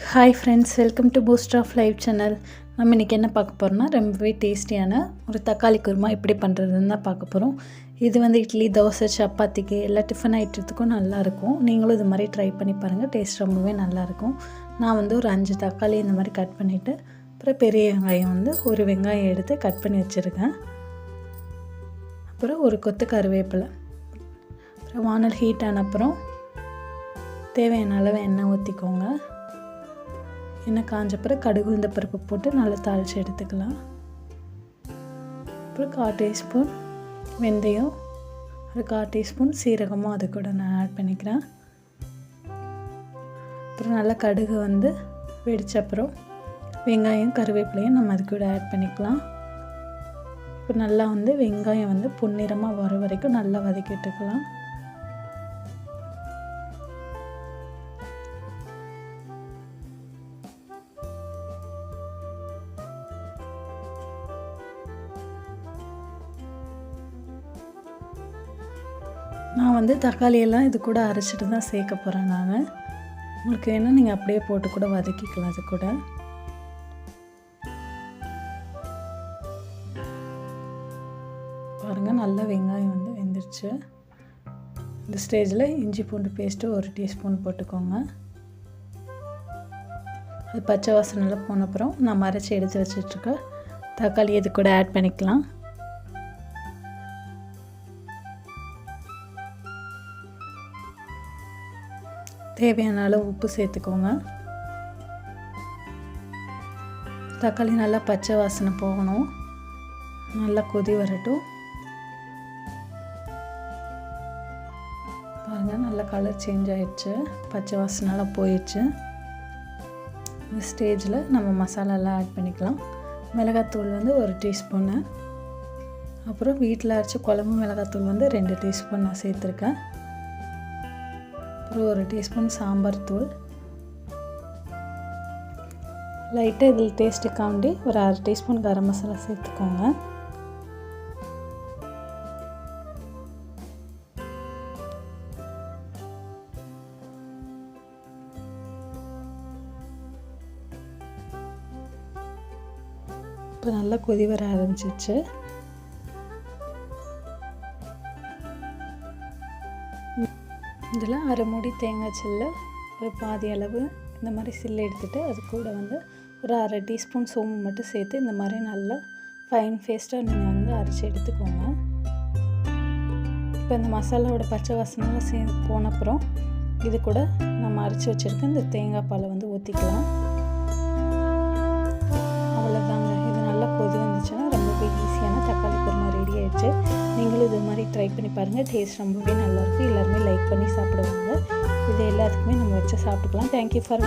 Hi friends welcome to boost of live channel நம்ம இன்றைக்கி என்ன பார்க்க போகிறோம்னா ரொம்பவே டேஸ்டியான ஒரு தக்காளி குருமா எப்படி பண்ணுறதுன்னு தான் பார்க்க போகிறோம் இது வந்து இட்லி தோசை சப்பாத்திக்கு எல்லா டிஃபன் ஐட்டத்துக்கும் நல்லாயிருக்கும் நீங்களும் இது மாதிரி ட்ரை பண்ணி பாருங்கள் டேஸ்ட் ரொம்பவே நல்லாயிருக்கும் நான் வந்து ஒரு அஞ்சு தக்காளி இந்த மாதிரி கட் பண்ணிவிட்டு அப்புறம் பெரிய வெங்காயம் வந்து ஒரு வெங்காயம் எடுத்து கட் பண்ணி வச்சுருக்கேன். அப்புறம் ஒரு கொத்து கருவேப்பிலை. அப்புறம் வானல் ஹீட் ஆன அப்புறம் தேவையான அளவு எண்ணெய் ஊற்றிக்கோங்க எண்ணெய் காஞ்ச பிறகு கடுகு உளுந்த பருப்பு போட்டு நல்லா தாளித்து எடுத்துக்கலாம். அப்புறம் கால் டீஸ்பூன் வெந்தயம் ஒரு கால் டீஸ்பூன் சீரகமும் அது கூட நான் ஆட் பண்ணிக்கிறேன். அப்புறம் நல்லா கடுகு வந்து வெடித்த அப்புறம் வெங்காயம் கருவேப்பிலையும் நம்ம அது கூட ஆட் பண்ணிக்கலாம். இப்போ நல்லா வந்து வெங்காயம் வந்து பொன்னிறமாக வர வரைக்கும் நல்லா வதக்கிட்டுக்கலாம் நான் வந்து தக்காளியெல்லாம் இது கூட அரைச்சிட்டு தான் சேர்க்க போகிறேன் நான். உங்களுக்கு வேணால் நீங்கள் அப்படியே போட்டு கூட வதக்கிக்கலாம் அது கூட. பாருங்கள் நல்ல வெங்காயம் வந்து வெந்துருச்சு. இந்த ஸ்டேஜில் இஞ்சி பூண்டு பேஸ்ட்டு ஒரு டீஸ்பூன் போட்டுக்கோங்க. அது பச்சை வாசனைலாம் போன அப்புறம் நான் மறைச்சி எடுத்து வச்சிட்ருக்க தக்காளி இது கூட ஆட் பண்ணிக்கலாம். தேவையான அளவு உப்பு சேர்த்துக்கோங்க. தக்காளி நல்லா பச்சை வாசனை போகணும். நல்லா கொதி வரட்டும். பாருங்கள் நல்லா கலர் சேஞ்ச் ஆயிடுச்சு. பச்சை வாசனைலாம் போயிடுச்சு. இந்த ஸ்டேஜில் நம்ம மசாலாலாம் ஆட் பண்ணிக்கலாம். மிளகாத்தூள் வந்து ஒரு டீஸ்பூனு அப்புறம் வீட்டில் அரைச்ச குழம்பு மிளகாத்தூள் வந்து ரெண்டு டீஸ்பூன் நான் சேர்த்துருக்கேன். அப்புறம் ஒரு டீஸ்பூன் சாம்பார் தூள். லைட்டாக இதில் டேஸ்ட்டுக்காண்டி ஒரு அரை டீஸ்பூன் கரம் மசாலா சேர்த்துக்கோங்க. இப்போ நல்லா கொதி வர ஆரம்பிச்சிச்சு இதில் அரை மூடி தேங்காய் சில்லு ஒரு பாதி அளவு இந்த மாதிரி சில்லு எடுத்துகிட்டு அது கூட வந்து ஒரு அரை டீஸ்பூன் சோம்பு மட்டும் சேர்த்து இந்த மாதிரி நல்லா ஃபைன் பேஸ்ட்டாக நீங்கள் வந்து அரைச்சி எடுத்துக்கோங்க. இப்போ இந்த மசாலாவோட பச்சை வாசனெலாம் சே போன அப்புறம் இது கூட நம்ம அரைச்சி வச்சுருக்க இந்த தேங்காய் பாலை வந்து ஊற்றிக்கலாம் ட்ரை பண்ணி பாருங்கள் டேஸ்ட் ரொம்பவே நல்லாயிருக்கும் எல்லாருமே லைக் பண்ணி சாப்பிடுவாங்க. இது எல்லாத்துக்குமே நம்ம வச்சு சாப்பிட்டுக்கலாம். Thank you for